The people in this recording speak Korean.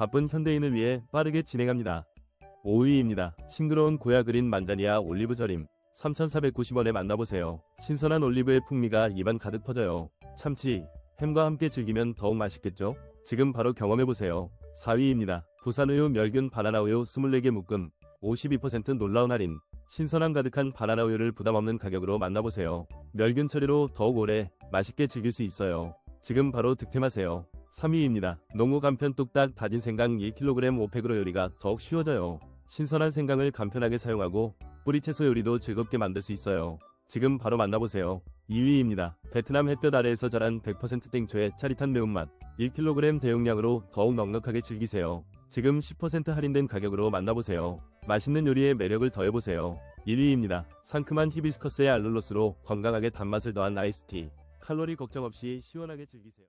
바쁜 현대인을 위해 빠르게 진행합니다. 5위입니다. 싱그러운 고야 그린 만다니아 올리브 절임 3,490원에 만나보세요. 신선한 올리브의 풍미가 입안 가득 퍼져요. 참치, 햄과 함께 즐기면 더욱 맛있겠죠? 지금 바로 경험해보세요. 4위입니다. 부산우유 멸균 바나나우유 24개 묶음 52% 놀라운 할인 신선함 가득한 바나나 우유를 부담 없는 가격으로 만나보세요. 멸균 처리로 더욱 오래 맛있게 즐길 수 있어요. 지금 바로 득템하세요. 3위입니다. 농구 간편 뚝딱 다진 생강 1kg 5팩으로 요리가 더욱 쉬워져요. 신선한 생강을 간편하게 사용하고 뿌리 채소 요리도 즐겁게 만들 수 있어요. 지금 바로 만나보세요. 2위입니다. 베트남 햇볕 아래에서 자란 100% 땡초의 짜릿한 매운맛 1kg 대용량으로 더욱 넉넉하게 즐기세요. 지금 10% 할인된 가격으로 만나보세요. 맛있는 요리에 매력을 더해보세요. 1위입니다. 상큼한 히비스커스의 알룰로스로 건강하게 단맛을 더한 아이스티. 칼로리 걱정 없이 시원하게 즐기세요.